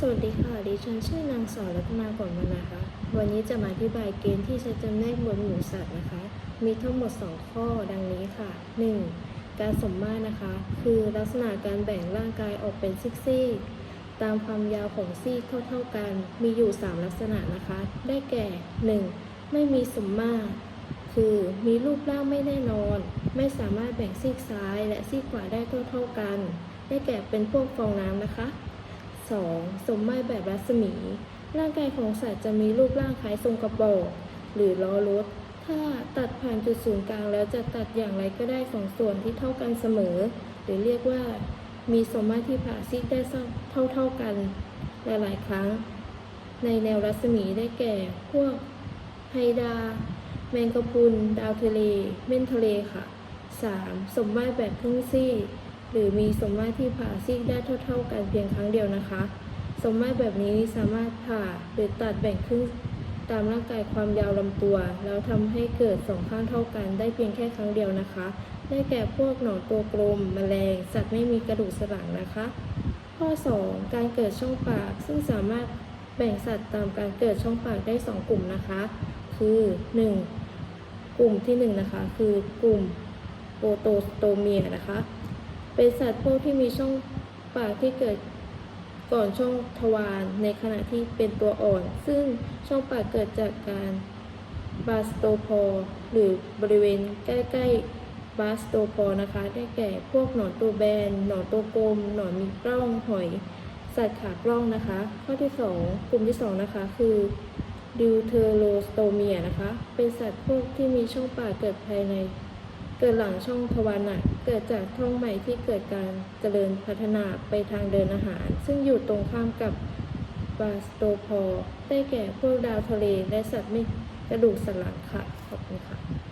สวัสดีค่ะ ดิฉันชื่อนางสาวรัตนาก่อนมานะคะ วันนี้จะมาอธิบายเกณฑ์ที่ใช้จำแนกมวลหมูสัตว์นะคะ มีทั้งหมด 2 ข้อดังนี้ค่ะ 1. การสมมาตรนะคะ คือลักษณะการแบ่งร่างกายออกเป็นซีกๆตามความยาวของซีกเท่าๆกัน มีอยู่ 3 ลักษณะนะคะ ได้แก่ 1. ไม่มีสมมาตร คือมีรูปร่างไม่แน่นอน ไม่สามารถแบ่งซีกซ้ายและซีกขวาได้เท่าๆกัน ได้แก่เป็นพวกฟองน้ำนะคะ 2. สมมาตรแบบรัศมี ร่างกายของสัตว์จะมีรูปร่างคล้ายทรงกระบอกหรือล้อรถ ถ้าตัดผ่านจุดศูนย์กลางแล้วจะตัดอย่างไรก็ได้สองส่วนที่เท่ากันเสมอ หรือเรียกว่ามีสมมาตรที่ผ่าซีกได้เท่าเท่าๆกันหลายๆ ครั้ง ในแนวรัศมีได้แก่พวกไฮดา แมงกะพรุนดาวทะเล เม่นทะเลค่ะ 3. สมมาตรแบบครึ่งซี่ หรือมีสมมาตรที่ผ่าซีกได้เท่า ๆ กันเพียงครั้งเดียวนะคะ สมมาตรแบบนี้สามารถผ่าหรือตัดแบ่งครึ่งตามร่างกายความยาวลำตัว แล้วทำให้เกิดสองข้างเท่ากันได้เพียงแค่ครั้งเดียวนะคะ ได้แก่พวกหนอนตัวกลมแมลง สัตว์ไม่มีกระดูกสันหลังนะคะ ข้อ 2 การเกิดช่องปาก ซึ่งสามารถแบ่งสัตว์ตามการเกิดช่องปากได้ 2 กลุ่มนะคะ คือ 1. กลุ่มที่ 1 นะคะ คือกลุ่มโปโตสโตเมียนะคะ เป็นสัตว์พวกที่มีช่องปากที่เกิดก่อนช่องทวารในขณะที่เป็นตัวอ่อน ซึ่งช่องปากเกิดจากการบาสโตพอร์หรือบริเวณใกล้ๆบาสโตพอร์นะคะ ได้แก่พวกหนอนตัวแบน หนอนตัวกลม หนอนมีกล้องหอย สัตว์ขากล้องนะคะ ข้อที่ 2 กลุ่มที่ 2 นะคะ คือดิวเทอโรสโตเมียนะคะ เป็นสัตว์พวกที่มีช่องปากเกิดภายใน เกิดหลังช่องทวารหนัก เกิดจากท้องใหม่ที่เกิดการเจริญพัฒนาไปทางเดินอาหาร ซึ่งอยู่ตรงข้ามกับบาสโตพอได้แก่พวกดาวทะเลและสัตว์ไม่กระดูกสันหลังค่ะ ขอบคุณค่ะ